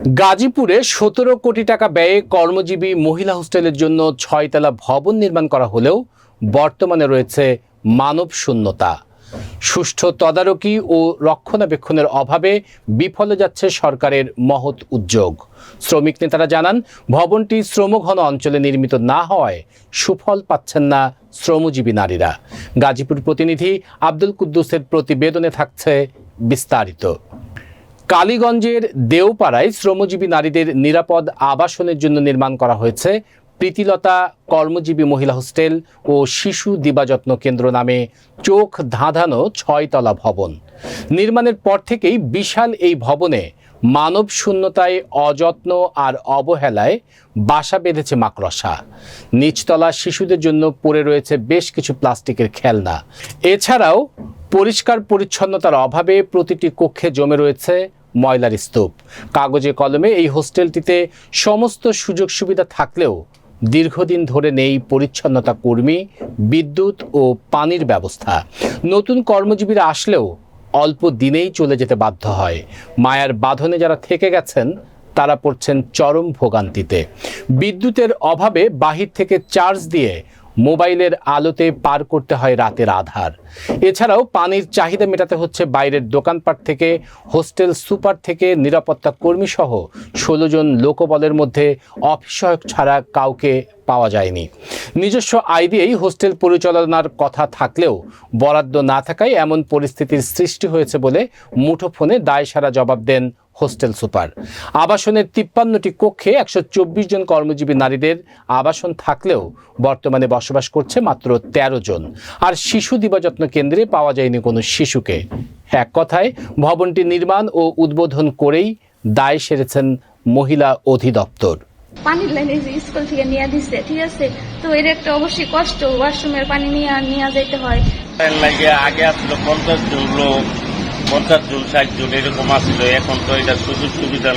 গাজীপুরে সতেরো কোটি টাকা ব্যয়ে কর্মজীবী মহিলা হোস্টেলের জন্য ছয়তলা ভবন নির্মাণ করা হলেও বর্তমানে রয়েছে মানব শূন্যতা। সুষ্ঠু তদারকি ও রক্ষণাবেক্ষণের অভাবে বিফলে যাচ্ছে সরকারের মহৎ উদ্যোগ। শ্রমিক নেতারা জানান, ভবনটি শ্রমঘন অঞ্চলে নির্মিত না হওয়ায় সুফল পাচ্ছেন না শ্রমজীবী নারীরা। গাজীপুর প্রতিনিধি আব্দুল কুদ্দুসের প্রতিবেদনে থাকছে বিস্তারিত। কালীগঞ্জের দেওপাড়ায় শ্রমজীবী নারীদের নিরাপদ আবাসনের জন্য নির্মাণ করা হয়েছে প্রীতিলতা কর্মজীবী মহিলা হোস্টেল ও শিশু দিবাযত্ন কেন্দ্র নামে চোখ ধাঁধানো ছয়তলা ভবন। নির্মাণের পর থেকেই বিশাল এই ভবনে মানব শূন্যতায় অযত্ন আর অবহেলায় বাসা বেঁধেছে মাকড়সা। নিচতলা শিশুদের জন্য পড়ে রয়েছে বেশ কিছু প্লাস্টিকের খেলনা। এছাড়াও পরিষ্কার পরিচ্ছন্নতার অভাবে প্রতিটি কক্ষে জমে রয়েছে ময়লার স্তূপ। কাগজে কলমে এই হোস্টেলটিতে সমস্ত সুযোগ সুবিধা থাকলেও দীর্ঘদিন ধরে নেই পরিচ্ছন্নতা কর্মী, বিদ্যুৎ ও পানির ব্যবস্থা। নতুন কর্মজীবীরা আসলেও অল্প দিনেই চলে যেতে বাধ্য হয়। মায়ার বাঁধনে যারা থেকে গেছেন, তারা পড়ছেন চরম ভোগান্তিতে। বিদ্যুতের অভাবে বাহির থেকে চার্জ দিয়ে মোবাইলের আলোতে পার করতে হয় রাতের আধার। এছাড়াও পানির চাহিদা মেটাতে হচ্ছে বাইরের দোকানপাট থেকে, হোস্টেল সুপার থেকে, নিরাপত্তা কর্মী সহ ষোলো জন লোকবলের মধ্যে অফিস সহায়ক ছাড়া কাউকে পাওয়া যায়নি। নিজস্ব আয় দিয়েই হোস্টেল পরিচালনার কথা থাকলেও বরাদ্দ না থাকায় এমন পরিস্থিতির সৃষ্টি হয়েছে বলে মুঠোফোনে দায়সারা জবাব দেন হোস্টেল সুপার। আবাসনের তিপ্পান্নটি কক্ষে একশো চব্বিশ জন কর্মজীবী নারীদের আবাসন থাকলেও বর্তমানে বসবাস করছে মাত্র ১৩ জন। আর শিশু দিবাযত্ন কেন্দ্রে পাওয়া যায়নি কোনো শিশুকে। এক কথায় ভবনটি নির্মাণ ও উদ্বোধন করেই দায় সেরেছেন মহিলা অধিদপ্তর। পানির লাইনে যে স্কুল থেকে নিয়ে দিচ্ছে ঠিক আছে? তো এর একটা অবশ্যই কষ্ট ওয়াশরুমের পানি নিয়ে নিয়ে যেতে হয়। আগে আসলো পঞ্চাশ জন লোক। পঞ্চাশ জুন ষাট জুন এরকম আসছিল এখন তো এটা সুযোগ সুবিধা